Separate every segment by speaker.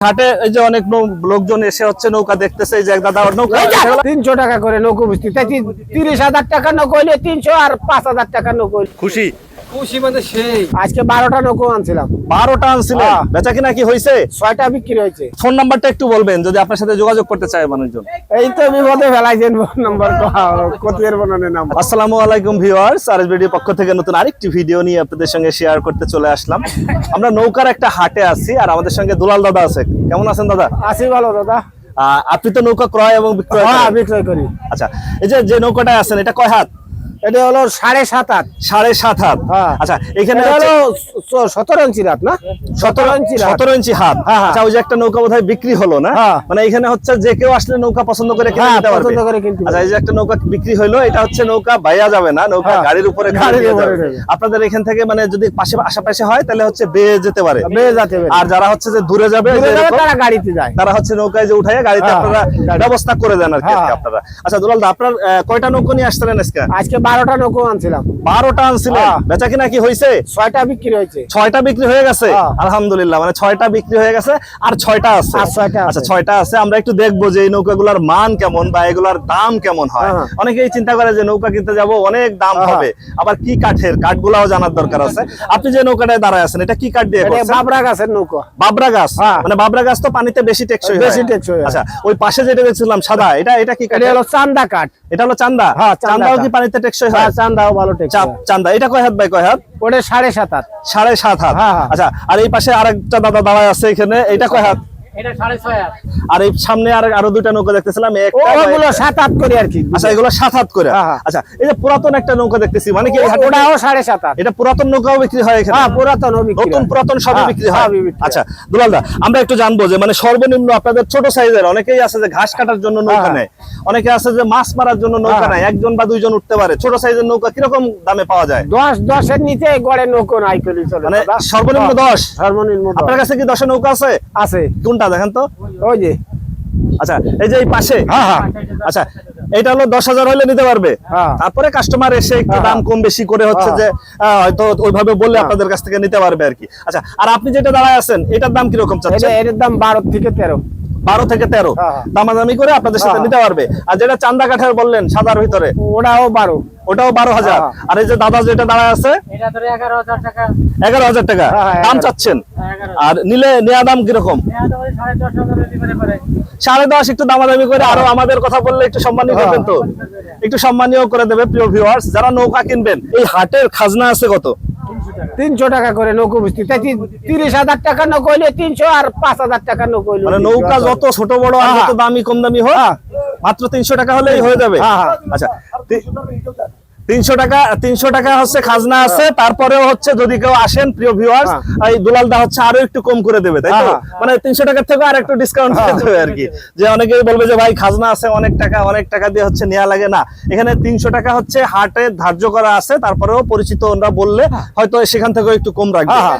Speaker 1: ঘাটে এই যে অনেক নৌ- লোকজন এসে হচ্ছে নৌকা দেখতেছে এই যে এক দাদা নৌকা
Speaker 2: তিনশো টাকা করে নৌকো বুঝতে তিরিশ হাজার টাকা নৌকো হইলে তিনশো আর পাঁচ হাজার টাকা নৌকো হইলে।
Speaker 1: খুশি?
Speaker 2: আজকে বারোটা নৌকো আনছিলাম।
Speaker 1: বারোটা আনছিলেন?
Speaker 2: হ্যাঁ।
Speaker 1: বেচা কিনা কি হয়েছে
Speaker 2: ছয়টা বিক্রি হয়েছে।
Speaker 1: ফোন নাম্বারটা একটু বলবেন যদি আপনার সাথে যোগাযোগ করতে চায় মানুষজন।
Speaker 2: এই তো বিপদে ফেলাইছেন নম্বর। কতির বনানের নাম
Speaker 1: আসসালামু আলাইকুম ভিউয়ার্স আর ভিডিও পক্ষ থেকে নতুন আরেকটি ভিডিও নিয়ে আপনাদের সঙ্গে শেয়ার করতে চলে আসলাম। আমরা নৌকার একটা হাটে আছি আর আমাদের সঙ্গে দুলাল দাদা আছে। কেমন আছেন দাদা?
Speaker 2: আছি ভালো দাদা।
Speaker 1: আপনি তো নৌকা ক্রয় এবং বিক্রয়
Speaker 2: হ্যাঁ বিক্রয় করি।
Speaker 1: আচ্ছা এই যে যে নৌকাটা আছেন এটা কয় হাত?
Speaker 2: এটা হলো সাড়ে সাত
Speaker 1: সাড়ে সাত হাত
Speaker 2: হ্যাঁ।
Speaker 1: আচ্ছা এখানে
Speaker 2: হলো সতেরো ইঞ্চি রাত না সতেরো ইঞ্চি
Speaker 1: সতেরো ইঞ্চি হাত
Speaker 2: হ্যাঁ, হ্যাঁ।
Speaker 1: আচ্ছা ওই যে একটা নৌকা বোধহয় বিক্রি হলো না। মানে এখানে হচ্ছে যে কেউ আসলে নৌকা পছন্দ করে কিনে পারবে
Speaker 2: পছন্দ করে কিনতে
Speaker 1: আচ্ছা এই যে একটা নৌকা বিক্রি হলো এটা হচ্ছে নৌকা বাইয়া যাবে না নৌকা। গাড়ির উপরে। আপনাদের এখান থেকে মানে যদি পাশে আশেপাশে হয় তাহলে হচ্ছে বেয়ে যেতে পারে
Speaker 2: বেয়ে যেতে পারে।
Speaker 1: আর যারা হচ্ছে যে দূরে যাবে
Speaker 2: তারা গাড়িতে যায়
Speaker 1: তারা হচ্ছে নৌকায় যে উঠায় গাড়িতে আপনারা ব্যবস্থা করে দেন আর কি। আপনারা আচ্ছা দুলাল দা আপনার কয়টা নৌকা নিয়ে আসছিলেন আজকে
Speaker 2: আজকে বারোটা নৌকো আনছিলাম
Speaker 1: বারোটা আনছিলেন
Speaker 2: হ্যাঁ।
Speaker 1: বেচা কিনা কি হয়েছে
Speaker 2: ছয়টা বিক্রি হয়েছে
Speaker 1: ছয়টা বিক্রি হয়ে গেছে
Speaker 2: হ্যাঁ।
Speaker 1: আলহামদুলিল্লাহ মানে ছয়টা বিক্রি হয়ে গেছে আর ছয়টা আছে। আচ্ছা ছয়টা আছে আমরা একটু দেখব যে এই নৌকাগুলোর মান কেমন বা এগুলার দাম কেমন হয়
Speaker 2: হ্যাঁ।
Speaker 1: অনেকেই চিন্তা করে যে নৌকা কিনতে যাব অনেক দাম। হবে আবার কি কাঠের কাঠগুলাও জানার দরকার আছে আপনি যে নৌকাটায় দাঁড়ায় আছেন এটা কি কাঠ দিয়ে?
Speaker 2: বাবরা গাছের নৌকো
Speaker 1: বাবরা গাছ। মানে বাবরা গাছ তো পানিতে বেশি টেকসই হয়।
Speaker 2: বেশি টেকসই হয়।
Speaker 1: আচ্ছা ওই পাশে যেটা দেখছিলাম সাদা এটা এটা কি কাঠ
Speaker 2: এটা হলো চান্দা কাঠ
Speaker 1: এটা হলো চান্দা
Speaker 2: হ্যাঁ, চান্দা
Speaker 1: চান্দাও কি পানিতে টেকসই হয়।
Speaker 2: হ্যাঁ চান্দাও ভালো টেকসই।
Speaker 1: চান্দা। এটা কয় হাত বাই কয় হাত?
Speaker 2: ওটা সাড়ে সাত আট
Speaker 1: সাড়ে সাত হাত।
Speaker 2: হ্যাঁ, হ্যাঁ।
Speaker 1: আচ্ছা আর এই পাশে আরেকটা দাদা দাঁড়ায় আছে এখানে। এটা কয় হাত
Speaker 3: হাত?
Speaker 1: আর এই সামনে আর আরও দুইটা নৌকা দেখতেছিলাম
Speaker 2: ওগুলো সাত আট করি আর কি।
Speaker 1: আচ্ছা এগুলো সাত হাত করে।
Speaker 2: হ্যাঁ, হ্যাঁ।
Speaker 1: আচ্ছা এই যে পুরাতন একটা নৌকা দেখতেছি মানে কি
Speaker 2: ওটাও সাড়ে সাত আট।
Speaker 1: এটা পুরাতন নৌকাও বিক্রি হয় এখানে?
Speaker 2: হ্যাঁ পুরাতন
Speaker 1: নতুন পুরাতন সবই বিক্রি হয়। আচ্ছা দুলাল দা আমরা একটু জানব যে মানে সর্বনিম্ন আপনাদের ছোট সাইজের অনেকেই আছে যে ঘাস কাটার জন্য নৌকা। নেয়। অনেকে আছে যে মাছ মারার জন্য নৌকা। নেয়। একজন বা দুইজন উঠতে পারে। ছোট সাইজের নৌকা কীরকম দামে পাওয়া যায়?
Speaker 2: দশ দশের নিচে গড়ে নৌকা নাই করি চলে।
Speaker 1: মানে সর্বনিম্ন দশ?
Speaker 2: সর্বনিম্ন
Speaker 1: আপনার কাছে কি দশের নৌকা আছে?
Speaker 2: আছে।
Speaker 1: কোনটা? দেখেন তো।
Speaker 2: ওই যে।
Speaker 1: আচ্ছা এই যে এই পাশে।
Speaker 2: হ্যাঁ হ্যাঁ।
Speaker 1: আচ্ছা এটা হলো দশ হাজার হলে নিতে পারবে।
Speaker 2: হ্যাঁ।
Speaker 1: তারপরে কাস্টমার এসে একটু
Speaker 2: হ্যাঁ,
Speaker 1: দাম কম বেশি করে হচ্ছে
Speaker 2: হ্যাঁ।
Speaker 1: যে হয়তো ওইভাবে বললে আপনাদের কাছ থেকে নিতে পারবে আর কি। আচ্ছা আর আপনি যেটা দাঁড়ায় আছেন এটার দাম কীরকম চাচ্ছেন?
Speaker 2: এটার দাম বারো থেকে তেরো।
Speaker 1: বারো থেকে তেরো।
Speaker 2: হ্যাঁ, হ্যাঁ।
Speaker 1: দামাদামি করে আপনাদের সাথে
Speaker 2: হ্যাঁ।
Speaker 1: নিতে পারবে। আর যেটা চান্দা কাঠের বললেন সাদার ভিতরে
Speaker 2: ওটাও বারো।
Speaker 1: ওটাও বারো হাজার। আর এই যে দাদা যেটা দাঁড়ায় আছে
Speaker 3: এগারো হাজার টাকা।
Speaker 1: দাম চাচ্ছেন? আর নিলে নেওয়া দাম কীরকম?
Speaker 3: সাড়ে দশ
Speaker 1: একটু দামাদামি করে আরও আমাদের কথা বললে একটু সম্মানী
Speaker 2: হ্যাঁ।
Speaker 1: করবেন তো? একটু সম্মানীয় করে দেবে প্রিয় ভিউয়ার্স যারা নৌকা কিনবেন এই হাটের খাজনা আছে কত?
Speaker 2: তিনশো টাকা করে নৌকো বুঝতে। তাই তিরিশ হাজার টাকা নৌকো হইলে তিনশো আর পাঁচ হাজার টাকা নৌকো হইলে।
Speaker 1: মানে নৌকা যত ছোট বড় আর
Speaker 2: হ্যাঁ।
Speaker 1: যত দামি কম দামি হোক মাত্র তিনশো টাকা হলেই হয়ে যাবে।
Speaker 2: হ্যাঁ, হ্যাঁ।
Speaker 1: আচ্ছা তিনশো টাকা তিনশো টাকা হচ্ছে খাজনা আছে। তারপরেও হচ্ছে যদি কেউ আসেন প্রিয় ভিউয়ার্স
Speaker 2: হ্যাঁ।
Speaker 1: এই দুলাল দা হচ্ছে আরও একটু কম করে দেবে তাই তো?
Speaker 2: হ্যাঁ।
Speaker 1: মানে তিনশো টাকার থেকে আর একটু ডিসকাউন্ট করে দেবে আর কি। যে অনেকেই বলবে যে ভাই খাজনা আছে অনেক টাকা অনেক টাকা দিয়ে হচ্ছে নেওয়া লাগে। না এখানে তিনশো টাকা হচ্ছে হাটে ধার্য করা আছে। তারপরেও পরিচিত ওরা বললে হয়তো সেখান থেকে একটু কম রাখবে।
Speaker 2: হ্যাঁ, হ্যাঁ।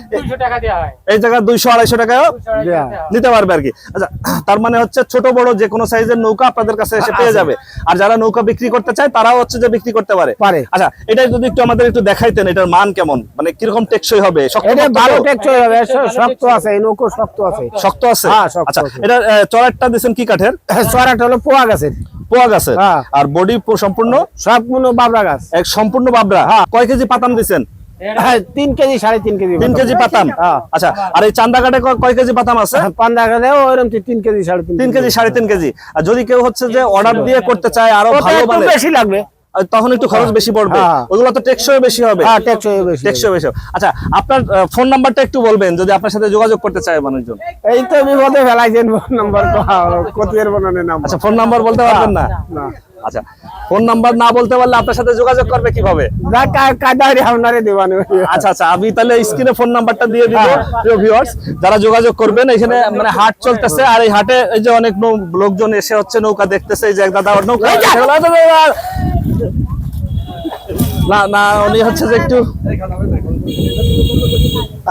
Speaker 3: হয়।
Speaker 1: এই জায়গায় দুইশো আড়াইশো টাকাও
Speaker 3: টাকা
Speaker 1: নিতে পারবে আর কি। আচ্ছা তার মানে হচ্ছে ছোট বড় যে কোনো সাইজের নৌকা আপনাদের কাছে এসে পেয়ে যাবে। আর যারা নৌকা বিক্রি করতে চায় তারাও হচ্ছে যে বিক্রি করতে পারে। আচ্ছা এটা যদি একটু আমাদের একটু দেখাইতেন এটার মান কেমন? মানে কীরকম টেকসই হবে? শক্ত
Speaker 2: এটা ভালো টেকসই হবে শক্ত আছে এই নৌকো শক্ত আছে।
Speaker 1: শক্ত আছে?
Speaker 2: হ্যাঁ,
Speaker 1: আচ্ছা এটা কি কাঠের?
Speaker 2: হলো পোয়া গাছের।
Speaker 1: পোয়া গাছের?
Speaker 2: হ্যাঁ।
Speaker 1: আর বডি সম্পূর্ণ?
Speaker 2: কোনো বাবরা গাছ।
Speaker 1: এক সম্পূর্ণ বাবরা?
Speaker 2: হ্যাঁ।
Speaker 1: কয় কেজি
Speaker 2: হ্যাঁ, তিন কেজি সাড়ে তিন কেজি
Speaker 1: তিন কেজি পাতাম। আচ্ছা আর এই চান্দা কাঠে কয় কেজি পাতাম আছে?
Speaker 2: ওইরকম তিন কেজি সাড়ে তিন
Speaker 1: কেজি। সাড়ে তিন কেজি। আর যদি কেউ হচ্ছে যে অর্ডার দিয়ে করতে চায়
Speaker 2: আরও
Speaker 1: ভালো
Speaker 2: বেশি লাগবে।
Speaker 1: তখন একটু খরচ বেশি পড়বে।
Speaker 2: হ্যাঁ।
Speaker 1: ওগুলো তো টেকসই বেশি হবে।
Speaker 2: হ্যাঁ টেকসই বেশি
Speaker 1: টেকসই বেশি আচ্ছা আপনার ফোন নাম্বারটা একটু বলবেন যদি আপনার সাথে যোগাযোগ করতে চায় মানুষজন।
Speaker 2: এই তো বিপদে ফেলাইছেন নম্বর কতির বনানের নাম
Speaker 1: আচ্ছা ফোন নাম্বার বলতে পারবেন না?
Speaker 2: না
Speaker 1: আচ্ছা ফোন নাম্বার না বলতে পারলে আপনার সাথে যোগাযোগ করবে কীভাবে?
Speaker 2: যা কাদারি আপনারে দেবানে।
Speaker 1: আচ্ছা আচ্ছা আমি তাহলে স্ক্রিনে ফোন নাম্বারটা দিয়ে দিব
Speaker 2: হ্যাঁ।
Speaker 1: প্রিয় ভিউয়ার্স যারা যোগাযোগ করবেন এখানে মানে হাট চলতেছে আর এই হাটে এই যে অনেক লোকজন এসে হচ্ছে নৌকা দেখতেছে এই যে এক দাদা নৌকা না না উনি হচ্ছে যে একটু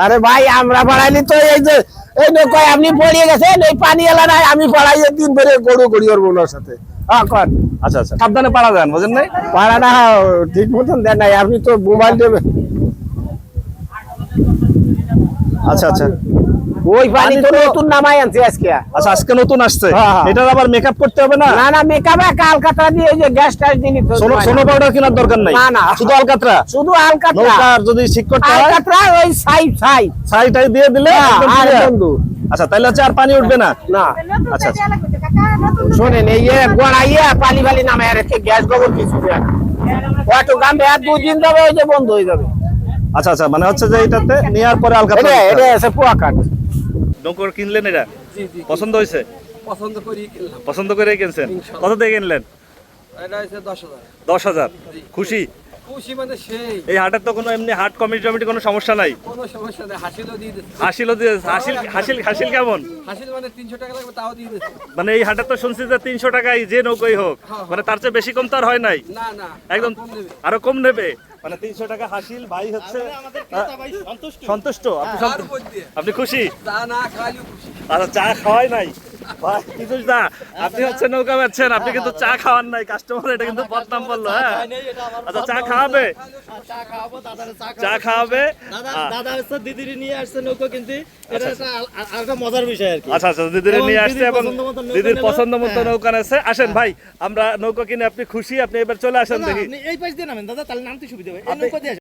Speaker 2: আরে ভাই আমরা পড়াইলি তো এই যে এই নৌকায় আপনি পড়িয়ে গেছেন এই পানি এলা নাই আমি পড়াই দিন ধরে গরু গড়ি ওর বোনের সাথে। হ্যাঁ কর।
Speaker 1: আচ্ছা আচ্ছা সাবধানে পারা যান বুঝেন নাই?
Speaker 2: পাড়াটা ঠিক মতন দেন নাই আপনি তো মোবাইল দেবেন।
Speaker 1: আচ্ছা আচ্ছা।
Speaker 2: ওই পানি তো নতুন নামাই আনছে আজকে।
Speaker 1: আচ্ছা আজকে নতুন আসছে।
Speaker 2: হ্যাঁ, হ্যাঁ।
Speaker 1: এটার আবার মেকআপ করতে হবে না?
Speaker 2: না না মেকআপে কালকাতা দিয়ে যে গ্যাস দিলি তো
Speaker 1: সোনো সোনো পাউডার কেনার দরকার নাই?
Speaker 2: না, না।
Speaker 1: শুধু আলকাতরা?
Speaker 2: শুধু আলকাতরা।
Speaker 1: নৌকার যদি ঠিক করতে হয়?
Speaker 2: আলকাতরা ওই সাইড
Speaker 1: ছাইটাই দিয়ে দিলে
Speaker 2: হ্যাঁ,
Speaker 1: একদম
Speaker 2: আর
Speaker 1: আচ্ছা তাহলে হচ্ছে আর পানি উঠবে না?
Speaker 2: না।
Speaker 1: আচ্ছা, আচ্ছা।
Speaker 2: শোনেন এই গোড়াইয়ে পানি নামায় রেখে গ্যাস গোবর কিছু। অটো গামবে আর দুদিন যাবে ওই যে বন্ধ হয়ে যাবে।
Speaker 1: আচ্ছা আচ্ছা মানে হচ্ছে যে এটাতে নেওয়ার পরে
Speaker 2: এটা এটা আছে পোয়া কাঠ।
Speaker 1: নৌকর কিনলেন এটা? পছন্দ হয়েছে?
Speaker 3: পছন্দ করি কিনলাম।
Speaker 1: পছন্দ করে কিনছেন? কত দিয়ে কিনলেন?
Speaker 3: এটা হচ্ছে দশ হাজার।
Speaker 1: খুশি?
Speaker 3: খুশি মানে সেই।
Speaker 1: এই হাটের তো কোনো এমনি হাট কমিটি টমিটি কোনো সমস্যা নাই?
Speaker 3: কোনো সমস্যা নেই হাসিলও দিয়ে দিচ্ছে।
Speaker 1: হাসিল হাসিল হাসিল হাসিল কেমন?
Speaker 3: হাসিল মানে তিনশো টাকা লাগবে তাও দিয়ে দিচ্ছে।
Speaker 1: মানে এই হাটে তো শুনছি যে তিনশো টাকায় যে নৌকোই হোক মানে তার চেয়ে বেশি কম তো আর হয় নাই?
Speaker 3: না না
Speaker 1: একদম আরও কম নেবে? মানে তিনশো টাকা হাসিল ভাই হচ্ছে সন্তুষ্ট। আপনি খুশি?
Speaker 3: চা না খাইলেও
Speaker 1: আচ্ছা চা খাওয়াই নাই। আপনি হচ্ছে নৌকা বেচছেন আপনি কিন্তু চা খাওয়ান নাই কাস্টমার এটা কিন্তু বদনাম বলল হ্যাঁ? আচ্ছা চা খাওয়াবে? চা খাওয়াবে
Speaker 4: দাদা হচ্ছে দিদির নিয়ে আসছে নৌকো কিন্তু মজার বিষয় আর কি।
Speaker 1: আচ্ছা আচ্ছা দিদির নিয়ে আসছে
Speaker 4: দিদির
Speaker 1: এবং
Speaker 4: পছন্দ মতো নৌকা
Speaker 1: দিদির পছন্দ মতো
Speaker 4: হ্যাঁ।
Speaker 1: নৌকা আছে আসেন ভাই আমরা নৌকা কিনে আপনি খুশি আপনি এবার চলে আসেন দেখি।
Speaker 4: এই পাশ দিয়ে নামেন দাদা তাহলে নামতে সুবিধা হবে। নৌকা দিয়ে।